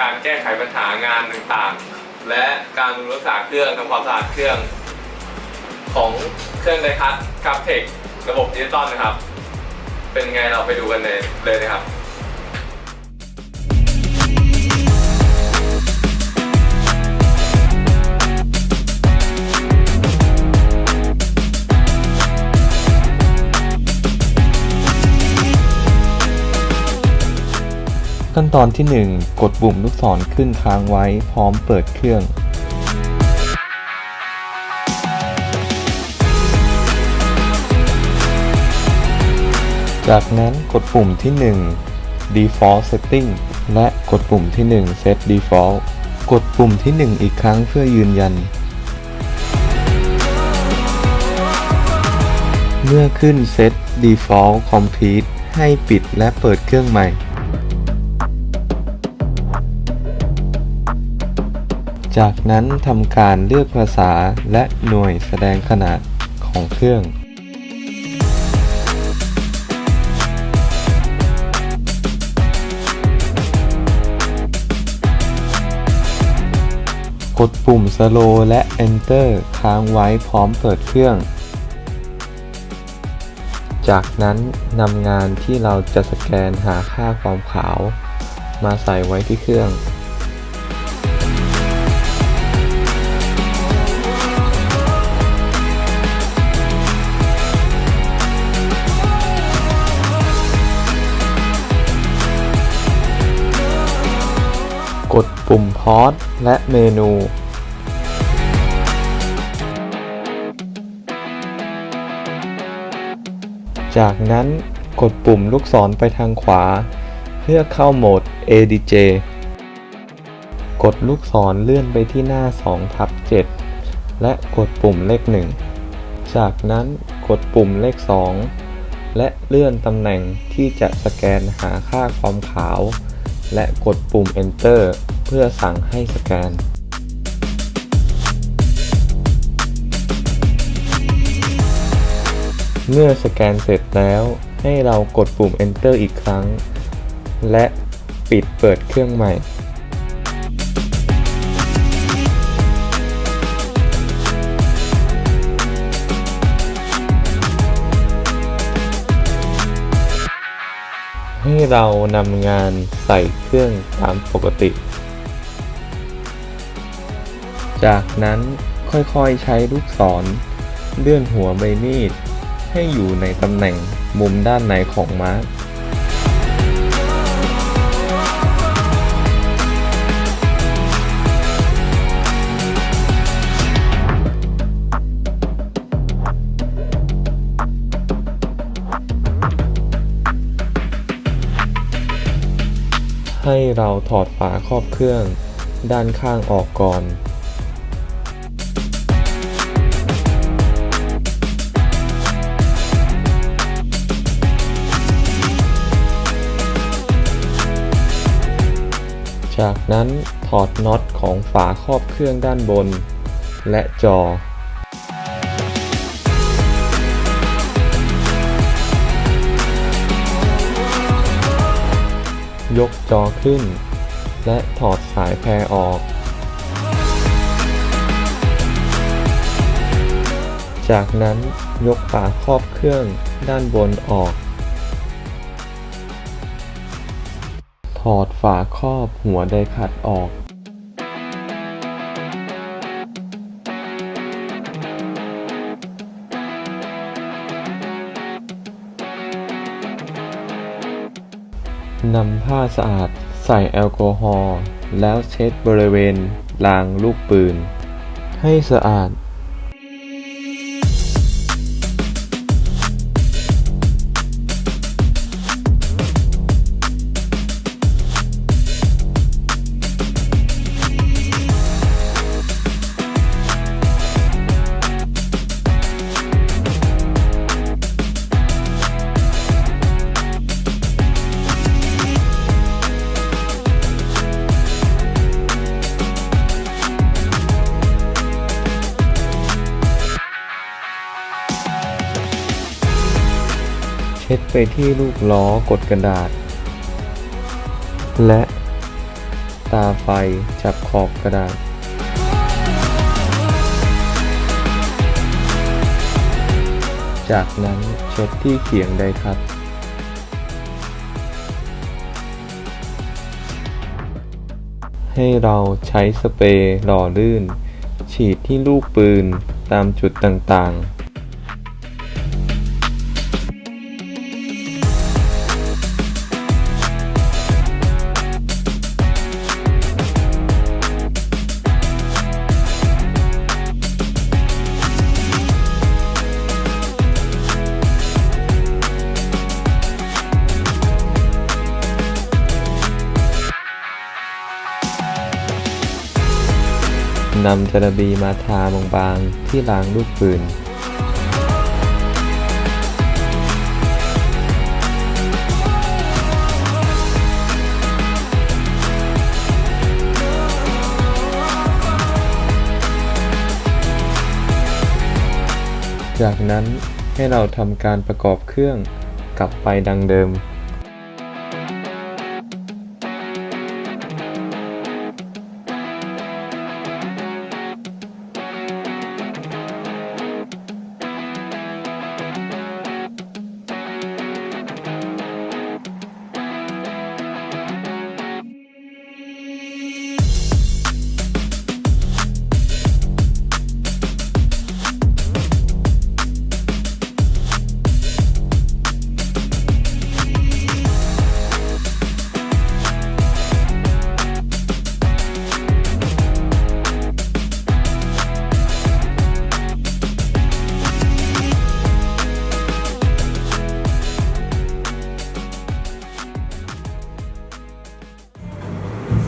การแก้ไขปัญหางานต่างๆ และการรักษาเครื่องทำความสะอาดเครื่อง ของเครื่องไดคัสกราฟเทคระบบดิจิตอลนะครับ เป็นไงเราไปดูกันเลยเลยนะครับ ขั้นตอนที่ 1 กดปุ่มลูกศรขึ้นค้างไว้พร้อมเปิดเครื่อง จากนั้นกดปุ่มที่ 1 Default Setting และกดปุ่มที่ 1 Set Default กดปุ่มที่ 1 อีกครั้งเพื่อยืนยัน เมื่อขึ้น Set Default Complete ให้ปิดและเปิดเครื่องใหม่ จากนั้นทำการเลือกภาษาและหน่วยแสดงขนาดของเครื่อง กดปุ่ม Slow และ Enter ค้างไว้พร้อมเปิดเครื่อง จากนั้นนำงานที่เราจะสแกนหาค่าความขาว มาใส่ไว้ที่เครื่อง ดปุ่มพอสและเมนู จากนั้นกดปุ่มลูกศรไปทางขวา เพื่อเข้าโหมด ADJ กดลูกศรเลื่อนไปที่หน้า2ทับ7และกดปุ่มเลข 1 จากนั้นกดปุ่มเลข 2 และเลื่อนตำแหน่งที่จะสแกนหาค่าความขาว และกดปุ่ม Enter เพื่อสั่งให้สแกน เมื่อสแกนเสร็จแล้วให้เรากดปุ่ม Enter อีกครั้ง และปิดเปิดเครื่องใหม่ เรานำงานใส่เครื่องตามปกติ จากนั้นค่อยๆใช้ลูกศรเลื่อนหัวใบมีดให้อยู่ในตำแหน่งมุมด้านในของมาร์ก ให้เราถอดฝาครอบเครื่องด้านข้างออกก่อน จากนั้นถอดน็อตของฝาครอบเครื่องด้านบน และจอ ยกจอขึ้น และถอดสายแพรออก จากนั้นยกฝาครอบเครื่องด้านบนออก ถอดฝาครอบหัวไดขัดออก นำผ้าสะอาดใส่แอลกอฮอล์แล้วเช็ดบริเวณรางลูกปืน ให้สะอาด ช็ดไปที่ลูกล้อกดกระดาษ และตาไฟจับขอบกระดาษ จากนั้นเช็ดที่เขียงไดคัตให้เราใช้สเปรย์หล่อลื่น ฉีดที่ลูกปืนตามจุดต่างๆ นำจระบีมาทาบางๆที่รางลูกปืนจากนั้นให้เราทำการประกอบเครื่องกลับไปดังเดิม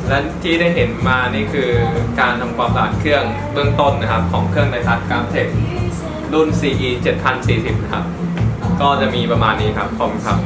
และที่ได้เห็นมานี่คือการทำความสะอาดเครื่องเบื้องต้นนะครับ ของเครื่องไดทัชกราฟเทครุ่น CE 7040 นะครับ ก็จะมีประมาณนี้ครับขอบคุณครับ